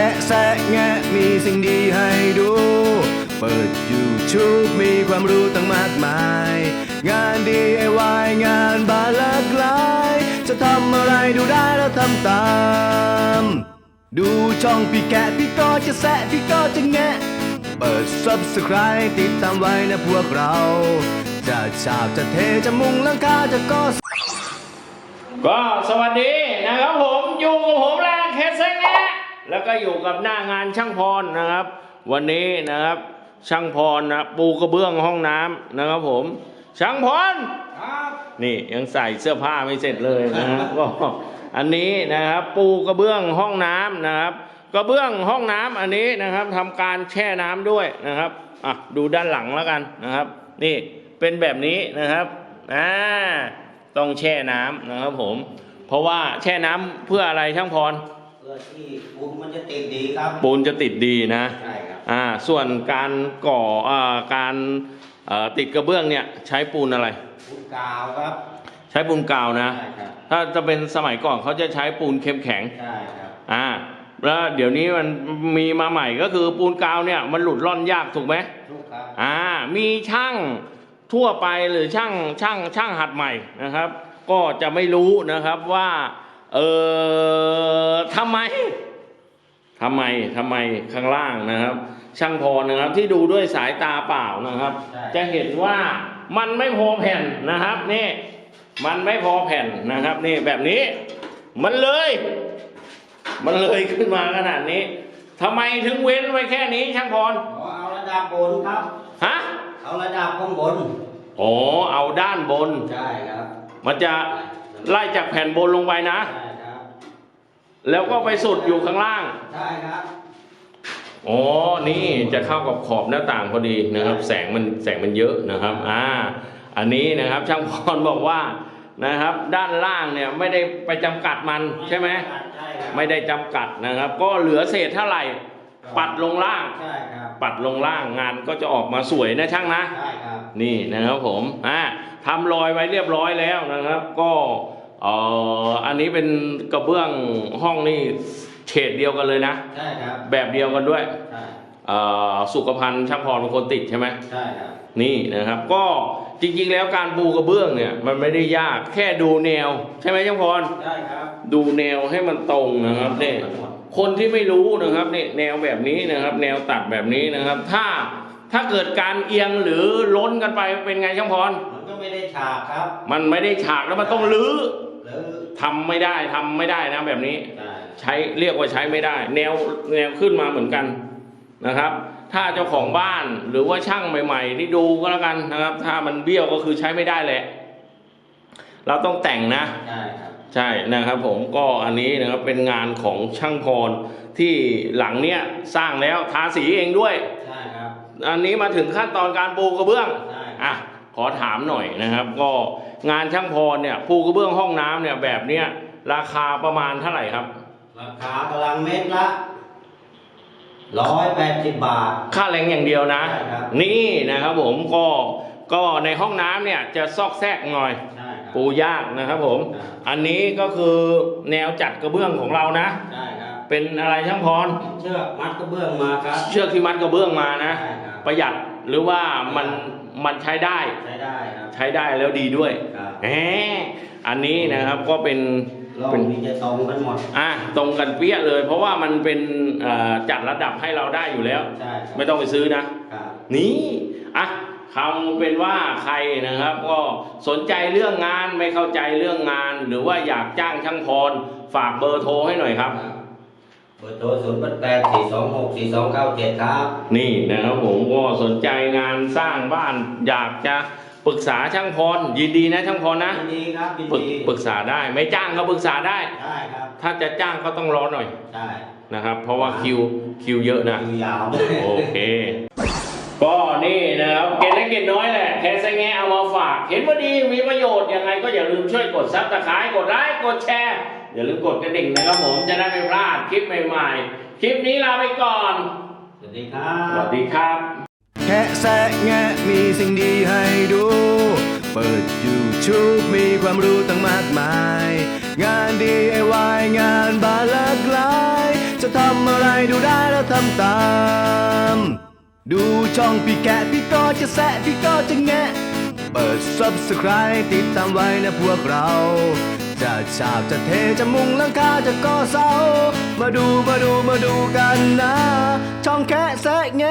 ค่แซะแงะมีสิ่งดีให้ดู เปิด YouTube มีความรู้ตั้งมากมาย งาน DIY งานบานหลากหลาย จะทำอะไรดูได้แล้วทำตาม ดูช่องพี่แกะพี่ก็จะแซะพี่ก็จะแงะ เปิด Subscribe ติดตามไว้นะพวกเรา จะฉาบจะเทจะมุงหลังคาจะก็ก็สวัสดีนะครับผมอยู่กับผมแหละเคสเซงแงะ แล้วก็อยู่กับหน้างานช่างพรนะครับ วันนี้นะครับช่างพรนะปูกระเบื้องห้องน้ำนะครับผม ช่างพรนี่ยังใส่เสื้อผ้าไม่เสร็จเลยนะฮะก็อันนี้นะครับปูกระเบื้องห้องน้ำนะครับ กระเบื้องห้องน้ำอันนี้นะครับทำการแช่น้ำด้วยนะครับอะดูด้านหลังแล้วกันนะครับ นี่เป็นแบบนี้นะครับอ่าต้องแช่น้ำนะครับผม เพราะว่าแช่น้ำเพื่ออะไรช่างพร เพื่อที่ปูนมันจะติดดีครับปูนจะติดดีนะใช่ครับอ่าส่วนการก่ออ่าการเอ่อติดกระเบื้องเนี่ยใช้ปูนอะไร ปูนกาวครับใช้ปูนกาวนะ ใช่ครับถ้าจะเป็นสมัยก่อนเขาจะใช้ปูนเข้มแข็ง ใช่ครับอ่า แล้วเดี๋ยวนี้มันมีมาใหม่ก็คือปูนกาวเนี่ยมันหลุดร่อนยากถูกไหมทุกครับอ่า มีช่างทั่วไปหรือช่างช่างช่างหัดใหม่นะครับ ก็จะไม่รู้นะครับว่า เออทำไมทำไมทำไมข้างล่างนะครับ ช่างพรนะครับที่ดูด้วยสายตาเปล่านะครับ จะเห็นว่ามันไม่พอแผ่นนะครับนี่มันไม่พอแผ่นนะครับ นี่แบบนี้ มันเลย มันเลยขึ้นมาขนาดนี้ทำไมถึงเว้นไว้แค่นี้ช่างพรขอเอาระดับบนครับฮะเอาระดับข้างบนอ๋อเอาด้านบนใช่ครับ มันจะ ไล่จากแผ่นบนลงไปนะ ใช่ครับ แล้วก็ไปสุดอยู่ข้างล่าง ใช่ครับอ๋อ นี่จะเข้ากับขอบหน้าต่างพอดีนะครับ แสงมันแสงมันเยอะนะครับ อ่า อันนี้นะครับช่างพรบอกว่านะครับ ด้านล่างเนี่ยไม่ได้ไปจำกัดมันใช่ไหมใช่ครับไม่ได้จำกัดนะครับ ก็เหลือเศษเท่าไหร่ ปัดลงล่าง ใช่ครับปัดลงล่างงานก็จะออกมาสวยนะช่างนะ ใช่ครับ นี่นะครับผม อ่า ทำรอยไว้เรียบร้อยแล้วนะครับ ก็เอ่ออันนี้เป็นกระเบื้องห้องนี่เฉดเดียวกันเลยนะใช่ครับแบบเดียวกันด้วยใช่เอ่อสุขภัณฑ์ช่างพรเป็นคนติดใช่ไหมใช่ครับนี่นะครับ ก็จริงๆแล้วการปูกระเบื้องเนี่ยมันไม่ได้ยากแค่ดูแนว ใช่ไหมช่างพรใช่ครับ ดูแนวให้มันตรงนะครับเนี่ยคนที่ไม่รู้นะครับเนี่ยแนวแบบนี้นะครับ แนวตัดแบบนี้นะครับ ถ้า ถ้าเกิดการเอียงหรือล้นกันไปเป็นไงช่างพร มันก็ไม่ได้ฉากครับมันไม่ได้ฉากแล้วมันต้องรื้อหรือทำไม่ได้ทำไม่ได้นะแบบนี้ ใช่ใช้เรียกว่าใช้ไม่ได้ แนวแนวขึ้นมาเหมือนกันนะครับ ถ้าเจ้าของบ้านหรือว่าช่างใหม่ๆที่ดูก็แล้วกันนะครับ ถ้ามันเบี้ยวก็คือใช้ไม่ได้แหละ เราต้องแต่งนะ ใช่ครับใช่นะครับผมก็อันนี้นะครับเป็นงานของช่างพรที่หลังเนี้ยสร้างแล้วทาสีเองด้วย ใช่ครับ อันนี้มาถึงขั้นตอนการปูกระเบื้องใช่อะขอถามหน่อยนะครับ ก็งานช่างพรเนี่ยปูกระเบื้องห้องน้ำเนี่ยแบบเนี้ยราคาประมาณเท่าไหร่ครับ ราคากำลังเม็ดละร้อยแปดสิบบาท ค่าแรงอย่างเดียวนะใช่ครับนี่นะครับผมก็ก็ในห้องน้ำเนี่ยจะซอกแซกหน่อยใช่ครับปูยากนะครับผมครับอันนี้ก็คือแนวจัดกระเบื้องของเรานะใช่ครับเป็นอะไรช่างพรเชือกมัดกระเบื้องมาครับ เชือกที่มัดกระเบื้องมานะใช่ครับ ประหยัดหรือว่ามันมันใช้ได้ใช้ได้ครับ ใช้ได้แล้วดีด้วยครับแหมอันนี้นะครับก็เป็นโลกเป็นนี้จะตรงกันหมด อะตรงกันเปี้ยเลย เพราะว่ามันเป็นเอ่อจัดระดับให้เราได้อยู่แล้ว ใช่ครับไม่ต้องไปซื้อนะ ครับ นี่อะคำเป็นว่าใครนะครับ ก็สนใจเรื่องงานไม่เข้าใจเรื่องงาน หรือว่าอยากจ้างช่างพร ฝากเบอร์โทรให้หน่อยครับ เบอร์โทรศูนย์แปดสี่สองหกสี่สองเก้าเจ็ดครับนี่นะครับผมก็สนใจงานสร้างบ้านอยากจะปรึกษาช่างพรยินดีนะช่างพรนะยินดีครับยินปรึกดีปรึกษาได้ไม่จ้างก็ปรึกษาได้ ได้ครับถ้าจะจ้างก็ต้องรอหน่อยได้นะครับ เพราะว่าคิวคิวเยอะนะ คิวยาวโอเค ก็นี่นะครับ เกณฑ์เล็กเกณฑ์น้อยแหละแค่ไซแงะเอามาฝาก เห็นว่าดีมีประโยชน์ยังไงก็อย่าลืมช่วยกดซับสไครต์กดไลค์กดแชร์ อย่าลืมกดกระดิ่งนะครับผมจะได้ไม่พลาดคลิปใหม่ๆ คลิปนี้ลาไปก่อน สวัสดีครัสวับสดีครับ แค่แซะแงะมีสิ่งดีให้ดู เปิด YouTube มีความรู้ตั้งมากมาย งาน DIY งานบานหลากหลาย จะทำอะไรดูได้แล้วทำตาม ดูช่องพี่แกะพี่ก็จะแซะพี่ก็จะแงะ เปิด subscribe ติดตามไว้นะพวกเรา จะฉาบจะเทจะมุงหลังคาจะก่อเสา มาดูมาดูมาดูกันนะ ช่องแคะแซะแง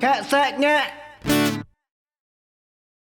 แคะแซะแง